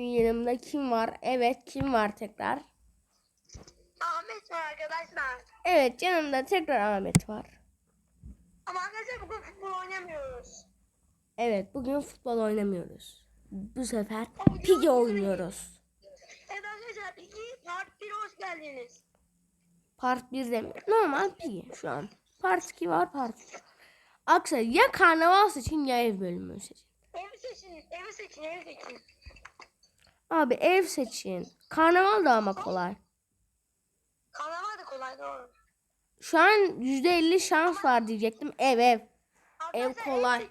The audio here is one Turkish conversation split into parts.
Yanımda kim var? Evet kim var tekrar? Ahmet var arkadaşlar. Evet yanımda tekrar Ahmet var. Ama arkadaşlar bugün futbol oynamıyoruz. Evet bugün futbol oynamıyoruz. Bu sefer Pigi oynuyoruz. Evet arkadaşlar Peki part 1'e hoş geldiniz. Part 1 demiyor. Normal Pigi şu an. Part 2 var part 3. Aksa ya karnaval seçin ya ev bölümü seçin. Evi seçin, evi seçin, evi seçin. Abi ev seçin. Karnaval da ama kolay. Kanama da kolay doğru. Şu an %50 şans var diyecektim. Ev ev. Ev kolay.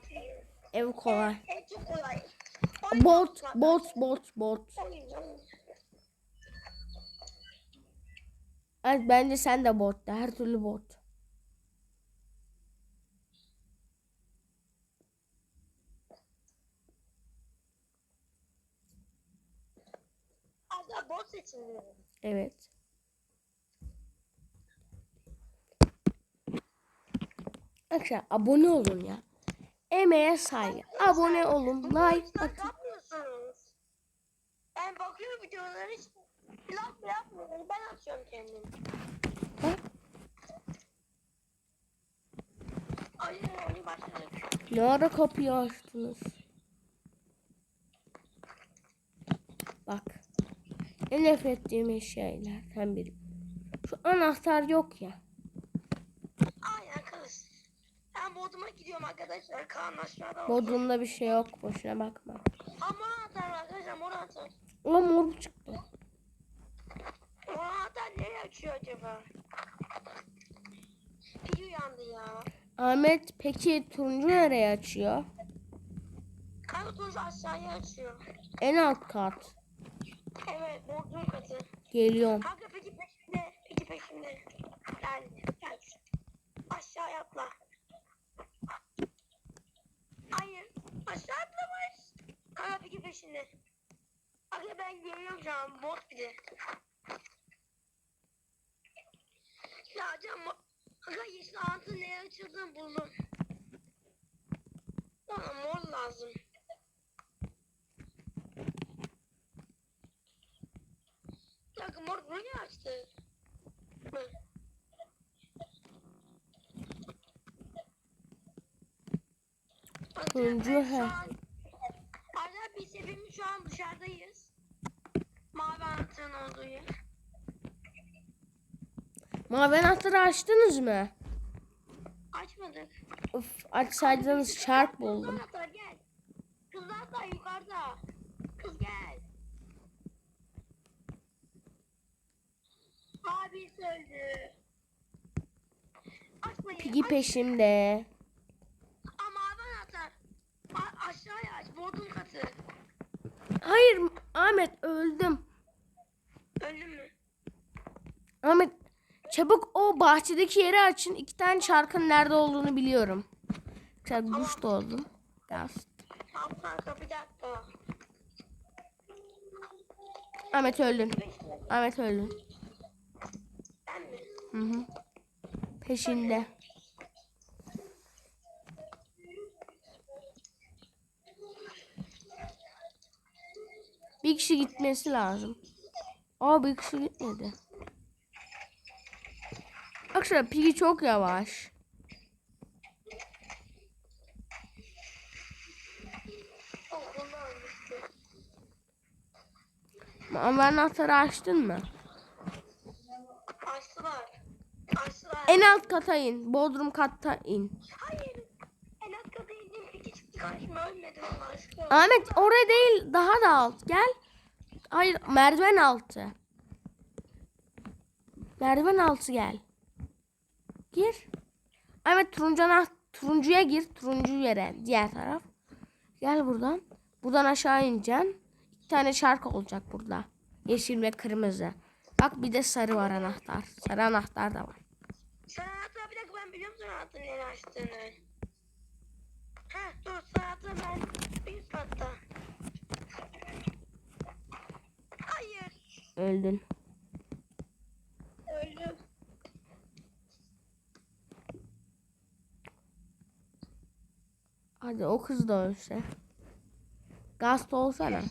Ev kolay. Ev çok kolay. Bot, bot, bot, bot. Evet, bence sen de bot. Her türlü bot. Arkadaşlar bot seçin diyorum. Evet. Arkadaşlar abone olun ya. Emeğe saygı. Abone olun. Like atın. Ben bakıyorum videolara hiç bile yapmıyorum. Ben atıyorum kendim. Bak. Ay oyun başladı. Ne ara kapıyı açtınız? Bak. En nefret ettiğim şeylerden biri. Şu anahtar yok ya. Aynen kız. Ben Bodrum'a gidiyorum arkadaşlar. Kaan aşağıda. Bodrum'da bir şey yok. Boşuna bakma. Ama mor anahtar arkadaşlar mor anahtar. Ulan mor çıktı. Mor anahtar nereye açıyor acaba? Pil uyandı ya. Ahmet peki turuncu nereye açıyor? Kanka turuncu aşağıya açıyor. En alt kat. Evet Bodrum katı. Geliyorum. Kanka peki peşimde. Peki peşimde. Gel gel. Aşağıya atla. Hayır. Aşağı atlamış. Kanka peki peşinde. Kanka ben görüyorum şu an bot bir de. Ya can Kanka yeşil altın neye açıldığını buldum. Bana mor lazım. Kanka mor burayı açtı. Turuncu he. Arda biz hepimiz şu an dışarıdayız. Mavi anahtarın olduğu yer. Mavi anahtarı açtınız mı? Açmadık. Of açsaydınız şark buldum. Kızlar da yukarıda. Kız gel. Abi öldü. Açmayın. Pigi peşimde. Aa, mavi anahtar. A- aşağıya aç. Bodrum katı. Hayır Ahmet öldüm. Öldün mü? Ahmet çabuk o bahçedeki yeri açın. İki tane şarkının nerede olduğunu biliyorum. Güzel kuş oldum. Gaz. Tamam kanka bir dakika. Ahmet öldün. Ahmet öldün. Hı hı. Peşinde. Bir kişi gitmesi lazım. Aa bir kişi gitmedi. Arkadaşlar Piggy çok yavaş. Ama anahtarı açtın mı? En alt kata in. Bodrum katta in. Hayır. En alt kata indim. Peki çıktı karşıma ölmedim Allah aşkına. Ahmet oraya değil daha da alt. Gel. Hayır merdiven altı. Merdiven altı gel. Gir. Ahmet turuncu ana- turuncuya gir. Turuncu yere diğer taraf. Gel buradan. Buradan aşağı ineceksin. İki tane şarkı olacak burada. Yeşil ve kırmızı. Bak bir de sarı var anahtar. Sarı anahtar da var. Sen anahtarı bir dakika ben biliyorum sen anahtarı nereye açtığını. Heh dur sen anahtarı ben bir üst katta. Hayır. Öldün. Öldüm. Hadi o kız da ölse. Gast olsana.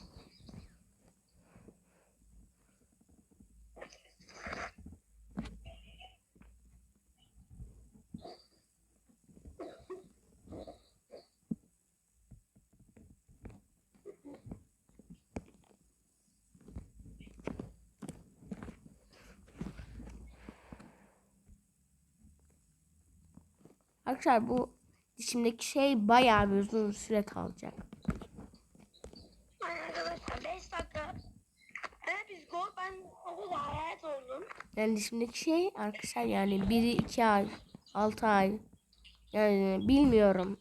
Arkadaşlar bu dişimdeki şey bayağı bir uzun süre kalacak. Arkadaşlar 5 dakika. Evet biz gol ben o kadar hayat oldum. Yani dişimdeki şey arkadaşlar yani biri iki ay, altı ay. Yani bilmiyorum.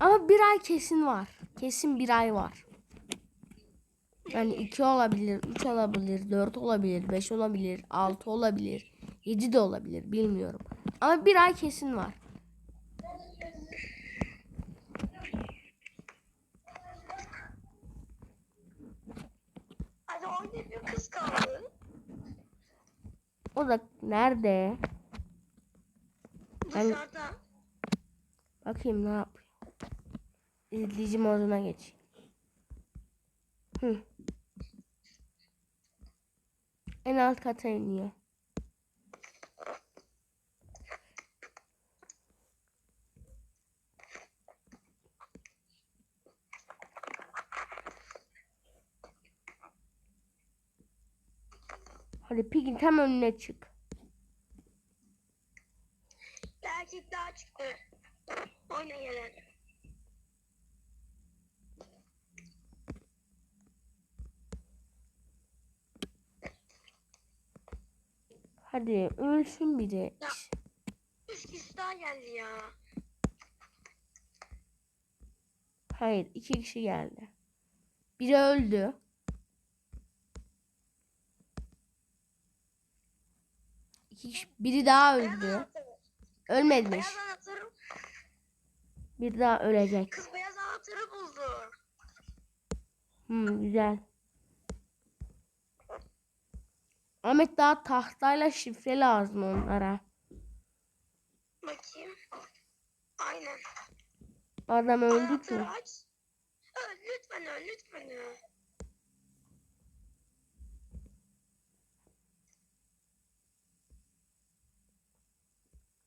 Ama bir ay kesin var. Kesin bir ay var. Yani iki olabilir, üç olabilir, dört olabilir, beş olabilir, altı olabilir, yedi de olabilir bilmiyorum. Ama bir ay kesin var. Hadi orada bir kız kaldı. O da nerede? Ben- Dışarıda. Bakayım ne yapıyor. İzleyici moduna geç. Hı. En alt kata iniyor. Hadi Pig'in tam önüne çık. Bir erkek daha çıktı. Oyuna gelen. Hadi ölsün biri. Ya. Üç kişi daha geldi ya. Hayır, iki kişi geldi. Biri öldü. Kişi, biri daha öldü. Ölmemiş. Bir daha ölecek. Kız beyaz anahtarı buldu. Hmm, güzel. Ahmet daha tahtayla şifre lazım onlara. Bakayım. Aynen. Adam öldü ki. aç. Öl, lütfen öl, lütfen öl.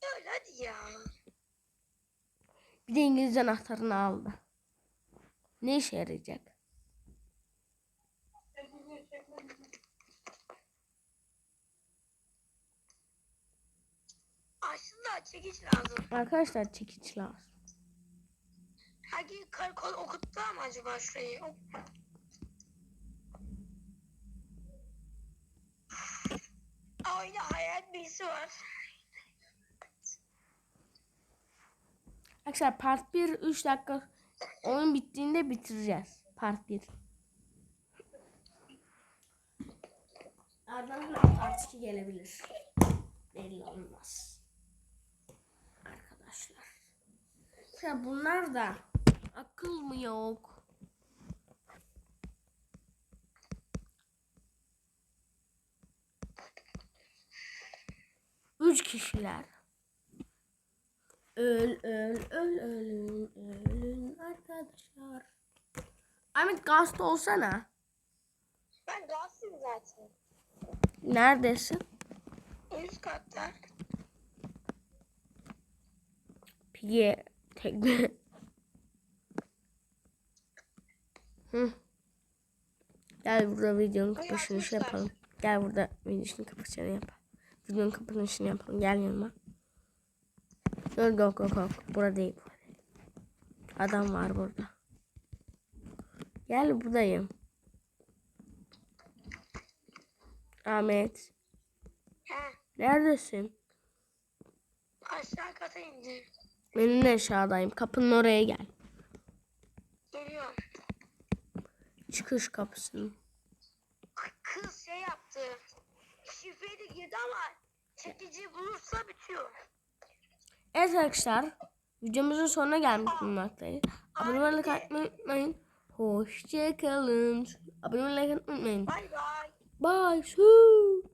Öl hadi ya. Bir de İngiliz anahtarını aldı. Ne işe yarayacak? Aslında çekiç lazım. Arkadaşlar çekiç lazım. Herkes karakol okuttu ama acaba şurayı? Oyunda hayal birisi var. Arkadaşlar part 1 3 dakika oyun bittiğinde bitireceğiz. Part 1. Ardından part 2 gelebilir. Belli olmaz. Arkadaşlar. Ya bunlar da akıl mı yok? Üç kişiler. Öl öl öl ölün ölün arkadaşlar. Ahmet gazete olsana. Ben gazlıyım zaten. Neredesin? Üst katta. Pigi tekne. Hı. Gel burada videonun kapanışını yapalım. Gel burada videonun kapanışını yapalım. Videonun kapanışını yapalım. Gel yanıma. Yok yok yok yok. Burada değil. Adam var burada. Gel buradayım. Ahmet. He. Neredesin? Aşağı kata indim. Ben de aşağıdayım. Kapının oraya gel. Geliyorum. Çıkış kapısının. Kız şey yaptı. Şifreyi de girdi ama çekici bulursa bitiyor. Evet arkadaşlar. Videomuzun sonuna gelmiş bulunmaktayız. Abone olmayı like unutmayın. Hoşçakalın. Abone olmayı like unutmayın. Bay. Bye. Su.